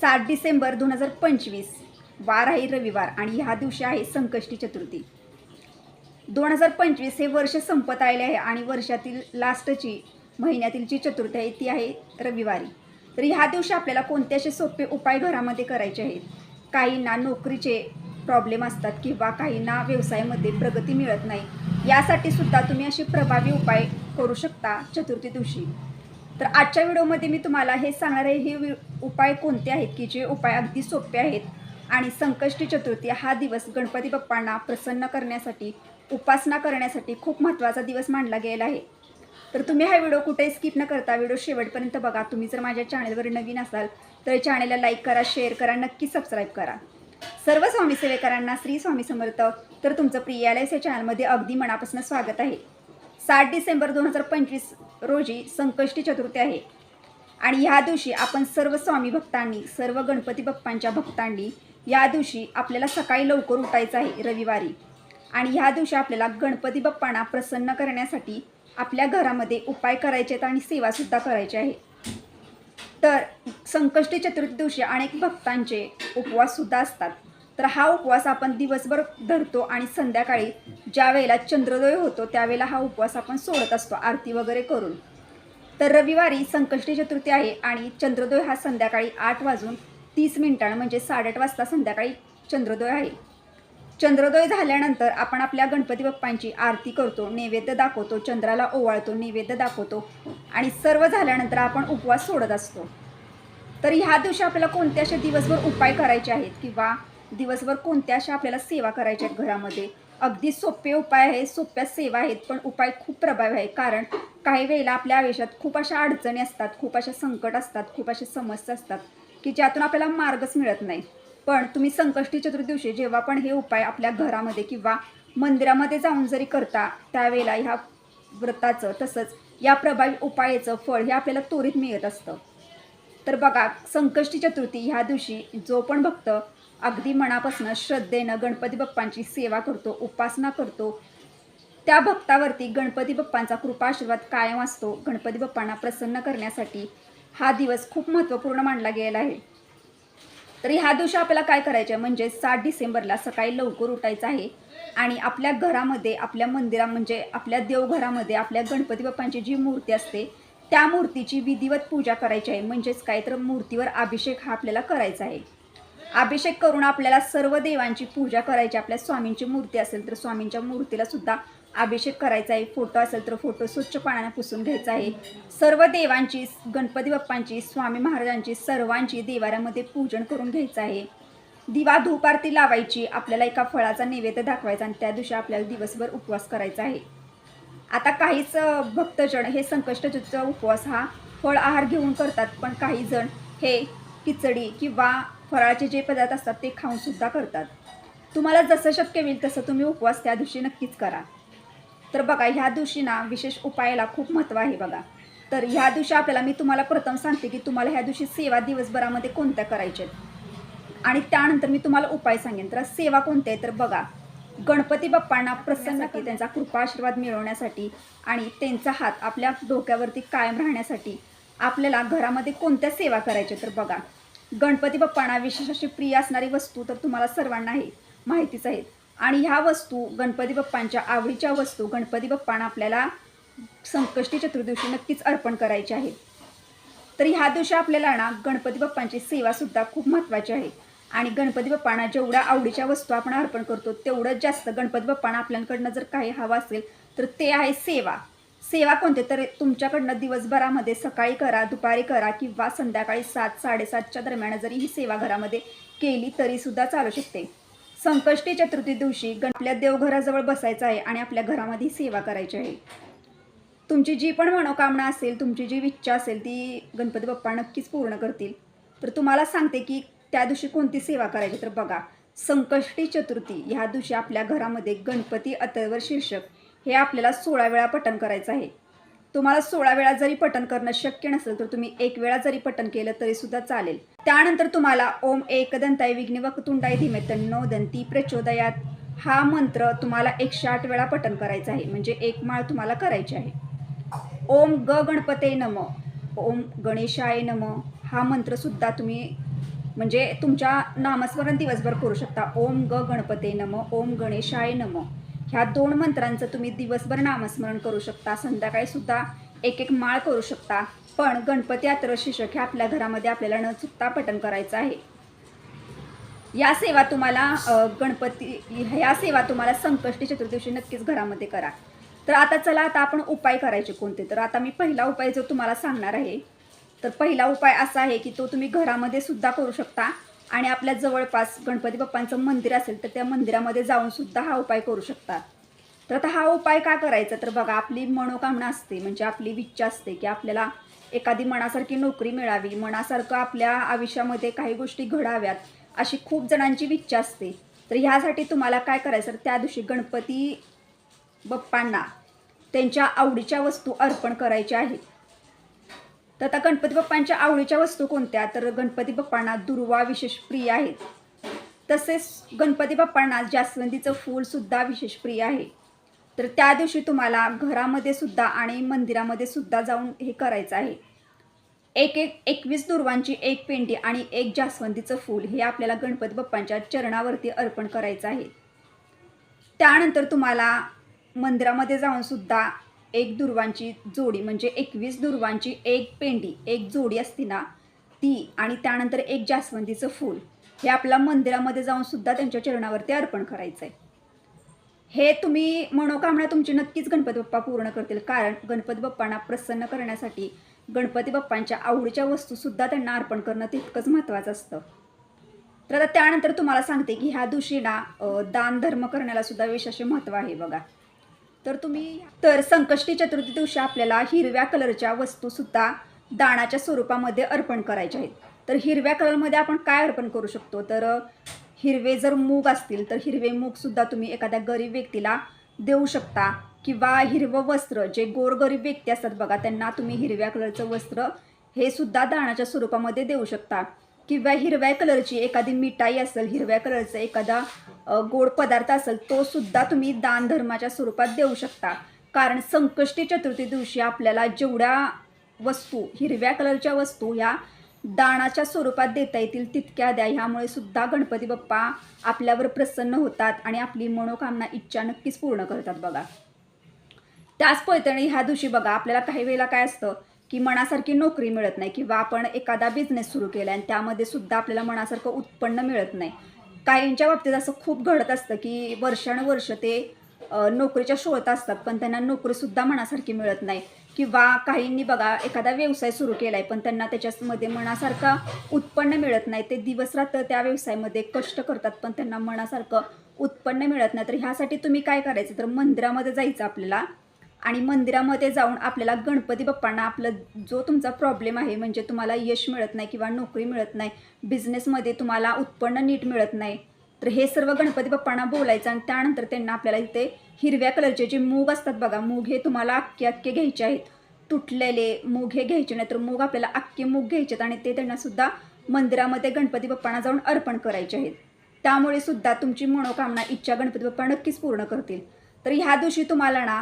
सात डिसेंबर दोन हजार पंचवीस. वार आहे रविवार आणि ह्या दिवशी आहे संकष्टी चतुर्थी. दोन हजार पंचवीस हे वर्ष संपत आले आहे आणि वर्षातील लास्टची महिन्यातील जी चतुर्थी आहे ती आहे रविवारी. तर ह्या दिवशी आपल्याला कोणते असे सोपे उपाय घरामध्ये करायचे आहेत? काहींना नोकरीचे प्रॉब्लेम असतात किंवा काहींना व्यवसायामध्ये प्रगती मिळत नाही. यासाठी सुद्धा तुम्ही असे प्रभावी उपाय करू शकता चतुर्थी दिवशी. तर आजच्या व्हिडिओमध्ये मी तुम्हाला हे सांगणार आहे हे वि- उपाय कोणते आहेत की जे उपाय अगदी सोपे आहेत? आणि संकष्टी चतुर्थी हा दिवस गणपती बाप्पांना प्रसन्न करण्यासाठी उपासना करण्यासाठी खूप महत्त्वाचा दिवस मानला गेला आहे. तर तुम्ही हा व्हिडिओ कुठेही स्किप न करता व्हिडिओ शेवटपर्यंत बघा. तुम्ही जर माझ्या चॅनलवर नवीन असाल तर चॅनलला लाईक करा शेअर करा नक्की सबस्क्राईब करा. सर्व स्वामी सेवेकरांना श्री स्वामी समर्थ. तर तुमचं प्रियालयस या चॅनलमध्ये अगदी मनापासून स्वागत आहे. सात डिसेंबर दोन हजार पंचवीस रोजी संकष्टी चतुर्थी आहे. आणि ह्या दिवशी आपण सर्व स्वामी भक्तांनी सर्व गणपती बाप्पांच्या भक्तांनी या दिवशी आपल्याला सकाळी लवकर उठायचं आहे रविवारी. आणि ह्या दिवशी आपल्याला गणपती बाप्पांना प्रसन्न करण्यासाठी आपल्या घरामध्ये उपाय करायचे आहेत आणि सेवासुद्धा करायची आहे. तर संकष्टी चतुर्थी दिवशी अनेक भक्तांचे उपवाससुद्धा असतात. तर हा उपवास आपण दिवसभर धरतो आणि संध्याकाळी ज्या वेळेला चंद्रोदय होतो त्यावेळेला हा उपवास आपण सोडत असतो आरती वगैरे करून. तर रविवारी संकष्टी चतुर्थी आहे आणि चंद्रोदय हा संध्याकाळी आठ वाजून तीस मिनिटां म्हणजे साडेआठ वाजता संध्याकाळी चंद्रोदय आहे. चंद्रोदय झाल्यानंतर आपण आपल्या गणपती बाप्पांची आरती करतो नैवेद्य दाखवतो चंद्राला ओवाळतो नैवेद्य दाखवतो आणि सर्व झाल्यानंतर आपण उपवास सोडत असतो. तर ह्या दिवशी आपल्याला कोणते असे दिवसभर उपाय करायचे आहेत किंवा दिवसभर कोणत्या अशा आपल्याला सेवा करायच्या आहेत घरामध्ये? अगदी सोपे उपाय आहेत सोप्या सेवा आहेत पण उपाय खूप प्रभावी आहे कारण काही वेळेला आपल्या आयुष्यात खूप अशा अडचणी असतात खूप अशा संकट असतात खूप अशा समस्या असतात की ज्यातून आपल्याला मार्गच मिळत नाही. पण तुम्ही संकष्टी चतुर्दिवशी जेव्हा पण हे उपाय आपल्या घरामध्ये किंवा मंदिरामध्ये जाऊन जरी करता त्यावेळेला ह्या व्रताचं तसंच या प्रभावी उपायाचं फळ हे आपल्याला त्वरित मिळत असतं. तर बघा संकष्टी चतुर्थी ह्या दिवशी जो पण भक्त अगदी मनापासून श्रद्धेनं गणपती बाप्पांची सेवा करतो उपासना करतो त्या भक्तावरती गणपती बाप्पांचा कृपा आशीर्वाद कायम असतो गणपती बाप्पांना प्रसन्न करण्यासाठी हा दिवस खूप महत्त्वपूर्ण मानला गेला आहे. तर ह्या दिवशी आपल्याला काय करायचं आहे म्हणजे सात डिसेंबरला सकाळी लवकर उठायचं आहे आणि आपल्या घरामध्ये आपल्या मंदिरा म्हणजे आपल्या देवघरामध्ये आपल्या गणपती बाप्पांची जी मूर्ती असते त्या मूर्तीची विधिवत पूजा करायची आहे. म्हणजेच काय तर मूर्तीवर अभिषेक हा आपल्याला करायचा आहे. अभिषेक करून आपल्याला सर्व देवांची पूजा करायची आपल्या स्वामींची मूर्ती असेल तर स्वामींच्या मूर्तीला सुद्धा अभिषेक करायचा आहे. फोटो असेल तर फोटो स्वच्छ पाण्याने पुसून घ्यायचा आहे. सर्व देवांची गणपती बाप्पांची स्वामी महाराजांची सर्वांची देवाऱ्यामध्ये पूजन करून घ्यायचं आहे. दिवा धूप आरती लावायची आपल्याला एका फळाचा नैवेद्य दाखवायचा आणि त्या दिवशी आपल्याला दिवसभर उपवास करायचा आहे. आता काहीच भक्तजण हे संकष्टचा उपवास हा फळ आहार घेऊन करतात पण काही जण हे खिचडी किंवा फळाचे जे पदार्थ असतात ते खाऊनसुद्धा करतात. तुम्हाला जसं शक्य होईल तसं तुम्ही उपवास त्या दिवशी नक्कीच करा. तर बघा ह्या दिवशी ना विशेष उपायाला खूप महत्त्व आहे बघा. तर ह्या दिवशी आपल्याला मी तुम्हाला प्रथम सांगते की तुम्हाला ह्या दिवशी सेवा दिवसभरामध्ये कोणत्या करायच्या आहेत? आणि त्यानंतर मी तुम्हाला उपाय सांगेन. तर सेवा कोणत्या आहे तर बघा गणपती बाप्पांना प्रसन्न की त्यांचा कृपा आशीर्वाद मिळवण्यासाठी आणि त्यांचा हात आपल्या डोक्यावरती कायम राहण्यासाठी आपल्याला घरामध्ये कोणत्या सेवा करायच्या तर बघा. गणपती बाप्पांना विशेष अशी प्रिय असणारी वस्तू तर तुम्हाला सर्वांना आहे माहितीच आहेत आणि ह्या वस्तू गणपती बाप्पांच्या आवडीच्या वस्तू गणपती बाप्पांना आपल्याला संकष्टी चतुर्दिवशी नक्कीच अर्पण करायचे आहेत तर ह्या दिवशी आपल्याला ना गणपती बाप्पांची सेवासुद्धा खूप महत्त्वाची आहे. आणि गणपती बाप्पांना जेवढ्या आवडीच्या वस्तू आपण अर्पण करतो तेवढंच जास्त गणपती बाप्पांना आपल्याकडनं जर काही हवं असेल तर ते आहे सेवा. सेवा कोणते? तर तुमच्याकडनं दिवसभरामध्ये सकाळी करा दुपारी करा किंवा संध्याकाळी सात साडेसातच्या दरम्यान जरी ही सेवा घरामध्ये केली तरीसुद्धा चालू शकते. संकष्टी चतुर्थी दिवशी गण आपल्या देवघराजवळ बसायचं आहे आणि आपल्या घरामध्ये सेवा करायची आहे. तुमची जी पण मनोकामना असेल तुमची जी इच्छा असेल ती गणपती बाप्पा नक्कीच पूर्ण करतील. तर तुम्हाला सांगते की त्या दिवशी कोणती सेवा करायची तर बघा संकष्टी चतुर्थी ह्या दिवशी आपल्या घरामध्ये गणपती अतर्वर शीर्षक हे आपल्याला सोळा वेळा पठण करायचं आहे. तुम्हाला सोळा वेळा जरी पठण करणं शक्य नसेल तर तुम्ही एक वेळा जरी पठण केलं तरी सुद्धा चालेल. त्यानंतर तुम्हाला ओम एकदंताय विघ्न वक्रतुंडाय धीमे तन्नो दंती प्रचोदयात. हा मंत्र तुम्हाला एकशे आठ वेळा पठण करायचा आहे म्हणजे एक माळ तुम्हाला करायची आहे. ओम ग गणपते नम ओम गणेशाय नम हा मंत्रसुद्धा तुम्ही म्हणजे तुमच्या नामस्मरण दिवसभर करू शकता. ओम ग गणपते नम ओम गणेशाय नम. ह्या दोन मंत्रांचं तुम्ही दिवसभर नामस्मरण करू शकता. संध्याकाळी सुद्धा एक एक माळ करू शकता. पण गणपती अत्र शीर्षक हे आपल्या घरामध्ये आपल्याला न चुकता पठण करायचं आहे. या सेवा तुम्हाला गणपती ह्या सेवा तुम्हाला संकष्टी चतुर्दशी नक्कीच घरामध्ये करा. तर आता चला आता आपण उपाय करायचे कोणते? तर आता मी पहिला उपाय जो तुम्हाला सांगणार आहे तर पहिला उपाय असा आहे की तो तुम्ही घरामध्ये सुद्धा करू शकता. आणि आपल्या जवळपास गणपती बाप्पांचं मंदिर असेल तर त्या मंदिरामध्ये जाऊन सुद्धा हा उपाय करू शकता. तर आता हा उपाय का करायचा? तर बघा आपली मनोकामना असते म्हणजे आपली इच्छा असते की आपल्याला एखादी मनासारखी नोकरी मिळावी मनासारखं आपल्या आयुष्यामध्ये काही गोष्टी घडाव्यात अशी खूप जणांची इच्छा असते. तर ह्यासाठी तुम्हाला काय करायचं? तर त्या दिवशी गणपती बाप्पांना त्यांच्या आवडीच्या वस्तू अर्पण करायच्या आहेत. तर आता गणपती बाप्पांच्या आवडीच्या वस्तू कोणत्या? तर गणपती बाप्पांना दुर्वा विशेष प्रिय आहेत. तसेच गणपती बाप्पांना जास्वंदीचं फूल सुद्धा विशेष प्रिय आहे. तर त्या दिवशी तुम्हाला घरामध्ये सुद्धा आणि मंदिरामध्ये सुद्धा जाऊन हे करायचं आहे. एक एक एकवीस दुर्वांची एक पेंडी आणि एक जास्वंदीचं फूल हे आपल्याला गणपती बाप्पांच्या चरणावरती अर्पण करायचं आहे. त्यानंतर तुम्हाला मंदिरामध्ये जाऊन सुद्धा एक दुर्वांची जोडी म्हणजे एकवीस दुर्वांची एक पेंडी एक जोडी असती ना ती आणि त्यानंतर एक जास्वंदीचं फूल. हे आपल्या मंदिरामध्ये जाऊन सुद्धा त्यांच्या चरणावरती अर्पण करायचं आहे हे तुम्ही मनोकामना तुमची नक्कीच गणपती बाप्पा पूर्ण करतील. कारण गणपती बाप्पांना प्रसन्न करण्यासाठी गणपती बाप्पांच्या आवडीच्या वस्तूसुद्धा त्यांना अर्पण करणं तितकंच महत्त्वाचं असतं. तर आता त्यानंतर तुम्हाला सांगते की ह्या दिवशी ना दानधर्म दान धर्म करण्याला सुद्धा विशेष महत्त्व आहे बघा. तर तुम्ही तर संकष्टी चतुर्थी दिवशी आपल्याला हिरव्या कलरच्या वस्तूसुद्धा दानाच्या स्वरूपामध्ये अर्पण करायच्या आहेत. तर हिरव्या कलरमध्ये आपण काय अर्पण करू शकतो? तर हिरवे जर मूग असतील तर हिरवे मूगसुद्धा तुम्ही एखाद्या गरीब व्यक्तीला देऊ शकता. किंवा हिरवं वस्त्र जे गोरगरीब व्यक्ती असतात बघा त्यांना तुम्ही हिरव्या कलरचं वस्त्र हे सुद्धा दानाच्या स्वरूपामध्ये देऊ शकता. किंवा हिरव्या कलरची एखादी मिठाई असेल हिरव्या कलरचा एखादा गोड पदार्थ असेल तो सुद्धा तुम्ही दान धर्माच्या स्वरूपात देऊ शकता. कारण संकष्टी चतुर्थी दिवशी आपल्याला जेवढ्या वस्तू हिरव्या कलरच्या वस्तू ह्या दानाच्या स्वरूपात देता येतील तितक्या द्या. ह्यामुळे सुद्धा गणपती बाप्पा आपल्यावर प्रसन्न होतात आणि आपली मनोकामना इच्छा नक्कीच पूर्ण करतात बघा. त्याच पळतणी ह्या दिवशी बघा आपल्याला काही वेळेला काय असतं की मनासारखी नोकरी मिळत नाही किंवा आपण एखादा बिझनेस सुरू केला आणि त्यामध्ये सुद्धा आपल्याला मनासारखं उत्पन्न मिळत नाही. काहींच्या बाबतीत असं खूप घडत असतं की वर्षानुवर्ष ते नोकरीच्या शोधत असतात पण त्यांना नोकरीसुद्धा मनासारखी मिळत नाही. किंवा काहींनी बघा एखादा व्यवसाय सुरू केला आहे पण त्यांना त्याच्यामध्ये मनासारखं उत्पन्न मिळत नाही. ते दिवसरात्र त्या व्यवसायामध्ये कष्ट करतात पण त्यांना मनासारखं उत्पन्न मिळत नाही. तर ह्यासाठी तुम्ही काय करायचं? तर मंदिरामध्ये जायचं आपल्याला. आणि मंदिरामध्ये जाऊन आपल्याला गणपती बाप्पांना आपलं जो तुमचा प्रॉब्लेम आहे म्हणजे तुम्हाला यश मिळत नाही किंवा नोकरी मिळत नाही बिझनेसमध्ये तुम्हाला उत्पन्न नीट मिळत नाही तर हे सर्व गणपती बाप्पांना बोलायचं आणि त्यानंतर त्यांना आपल्याला इथे हिरव्या कलरचे जे मूग असतात बघा मूग हे तुम्हाला अख्खे अख्खे घ्यायचे आहेत. तुटलेले मूग हे घ्यायचे नाही तर मूग आपल्याला अख्खे मूग घ्यायचे आहेत आणि ते त्यांनासुद्धा मंदिरामध्ये गणपती बाप्पांना जाऊन अर्पण करायचे आहेत. त्यामुळे सुद्धा तुमची मनोकामना इच्छा गणपती बाप्पा नक्कीच पूर्ण करतील. तर ह्या दिवशी तुम्हाला ना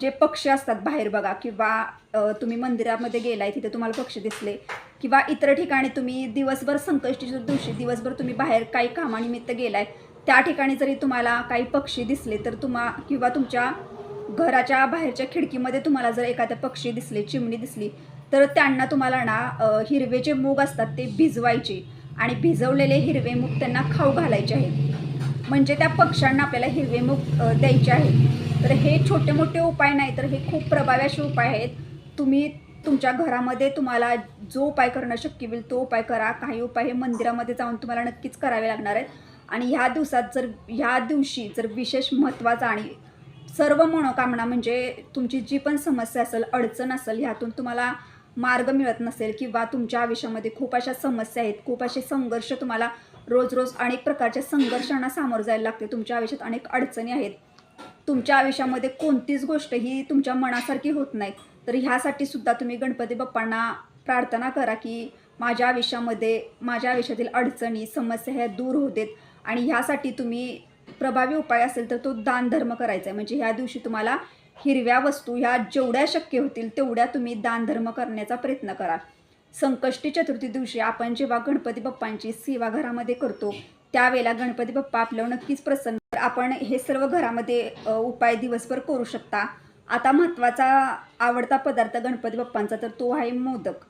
जे पक्षी असतात बाहेर बघा किंवा तुम्ही मंदिरामध्ये गेलाय तिथे तुम्हाला पक्षी दिसले किंवा इतर ठिकाणी तुम्ही दिवसभर संकष्टीच्या दिवशी दिवसभर तुम्ही बाहेर काही कामानिमित्त गेलाय त्या ठिकाणी जरी तुम्हाला काही पक्षी दिसले तर तुम्हा किंवा तुमच्या घराच्या बाहेरच्या खिडकीमध्ये तुम्हाला जर एखाद्या पक्षी दिसले चिमणी दिसली तर त्यांना तुम्हाला ना हिरवे जे मूग असतात ते भिजवायचे. आणि भिजवलेले हिरवे मूग त्यांना खाऊ घालायचे आहेत. म्हणजे त्या पक्ष्यांना आपल्याला हिरवेमुख द्यायचे आहेत. तर हे छोटे मोठे उपाय नाही तर हे खूप प्रभावी असे उपाय आहेत. तुम्ही तुमच्या घरामध्ये तुम्हाला जो उपाय करणं शक्य होईल तो उपाय करा. काही उपाय हे मंदिरामध्ये जाऊन तुम्हाला नक्कीच करावे लागणार आहेत. आणि ह्या दिवसात जर ह्या दिवशी जर विशेष महत्त्वाचा आणि सर्व मनोकामना म्हणजे तुमची जी पण समस्या असेल अडचण असेल ह्यातून तुम्हाला मार्ग मिळत नसेल किंवा तुमच्या आयुष्यामध्ये खूप अशा समस्या आहेत खूप असे संघर्ष तुम्हाला रोज रोज अनेक प्रकारच्या संघर्षांना सामोरं जायला लागते. तुमच्या आयुष्यात अनेक अडचणी आहेत. तुमच्या आयुष्यामध्ये कोणतीच गोष्ट ही तुमच्या मनासारखी होत नाही. तर ह्यासाठी सुद्धा तुम्ही गणपती बाप्पांना प्रार्थना करा की माझ्या आयुष्यामध्ये माझ्या आयुष्यातील अडचणी समस्या ह्या दूर होतात देत आणि ह्यासाठी तुम्ही प्रभावी उपाय असेल तर तो दानधर्म करायचा आहे. म्हणजे ह्या दिवशी तुम्हाला हिरव्या वस्तू ह्या जेवढ्या शक्य होतील तेवढ्या तुम्ही दानधर्म करण्याचा प्रयत्न करा. संकष्टी चतुर्थी दिवशी आपण जेव्हा गणपती बाप्पांची सेवा घरामध्ये करतो त्यावेळेला गणपती बाप्पा आपल्यावर नक्कीच प्रसन्न. तर आपण हे सर्व घरामध्ये उपाय दिवसभर करू शकता. आता महत्त्वाचा आवडता पदार्थ गणपती बाप्पांचा तर तो आहे मोदक.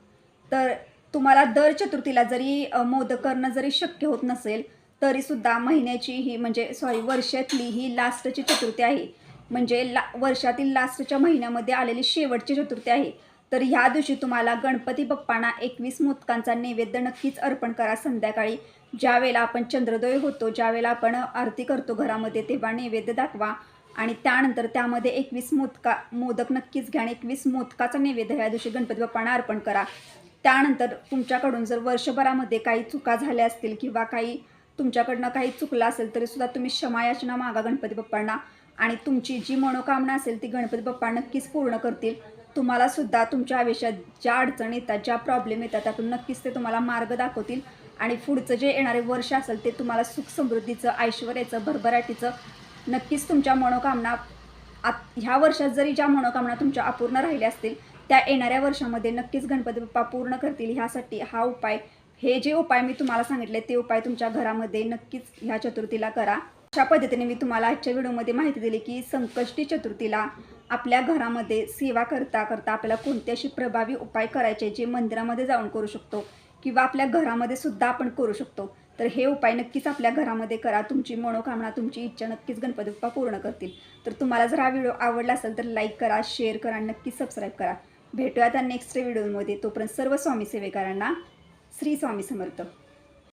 तर तुम्हाला दर चतुर्थीला जरी मोदक करणं जरी शक्य होत नसेल तरीसुद्धा महिन्याची ही म्हणजे सॉरी वर्षातली ही लास्टची चतुर्थी आहे. म्हणजे ला वर्षातील लास्टच्या महिन्यामध्ये आलेली शेवटची चतुर्थी आहे. तर ह्या दिवशी तुम्हाला गणपती बाप्पांना एकवीस मोदकांचा नैवेद्य नक्कीच अर्पण करा संध्याकाळी. ज्यावेळेला आपण चंद्रोदय होतो ज्यावेळेला आपण आरती करतो घरामध्ये तेव्हा नैवेद्य दाखवा. आणि त्यानंतर त्यामध्ये एकवीस मोदका मोदक नक्कीच घ्या आणि एकवीस मोदकाचा नैवेद्य ह्या दिवशी गणपती बाप्पांना अर्पण करा. त्यानंतर तुमच्याकडून जर वर्षभरामध्ये काही चुका झाल्या असतील किंवा काही तुमच्याकडनं काही चुकलं असेल तरीसुद्धा तुम्ही क्षमायाचना मागा गणपती बाप्पांना. आणि तुमची जी मनोकामना असेल ती गणपती बाप्पा नक्कीच पूर्ण करतील. तुम्हाला सुद्धा तुमच्या आयुष्यात ज्या अडचणी येतात ज्या प्रॉब्लेम येतात त्यातून नक्कीच ते तुम्हाला मार्ग दाखवतील. आणि पुढचं जे येणारे वर्ष असेल ते तुम्हाला सुख समृद्धीचं ऐश्वर्याचं भरभराटीचं नक्कीच तुमच्या मनोकामना आत ह्या वर्षात जरी ज्या मनोकामना तुमच्या अपूर्ण राहिल्या असतील त्या येणाऱ्या वर्षामध्ये नक्कीच गणपती बाप्पा पूर्ण करतील. ह्यासाठी हा उपाय हे जे उपाय मी तुम्हाला सांगितले ते उपाय तुमच्या घरामध्ये नक्कीच ह्या चतुर्थीला करा. अशा पद्धतीने मी तुम्हाला आजच्या व्हिडिओमध्ये माहिती दिली की संकष्टी चतुर्थीला आपल्या घरामध्ये सेवा करता करता आपल्याला कोणते असे प्रभावी उपाय करायचे जे मंदिरामध्ये जाऊन करू शकतो? किंवा आपल्या घरामध्ये सुद्धा आपण करू शकतो? तर हे उपाय नक्कीच आपल्या घरामध्ये करा. तुमची मनोकामना तुमची इच्छा नक्कीच गणपती बाप्पा पूर्ण करतील. तर तुम्हाला जर हा व्हिडिओ आवडला असेल तर लाईक करा शेअर करा आणि नक्कीच सबस्क्राईब करा. भेटूया त्या नेक्स्ट व्हिडिओमध्ये. तोपर्यंत सर्व स्वामी सेवेकरांना श्री स्वामी समर्थ.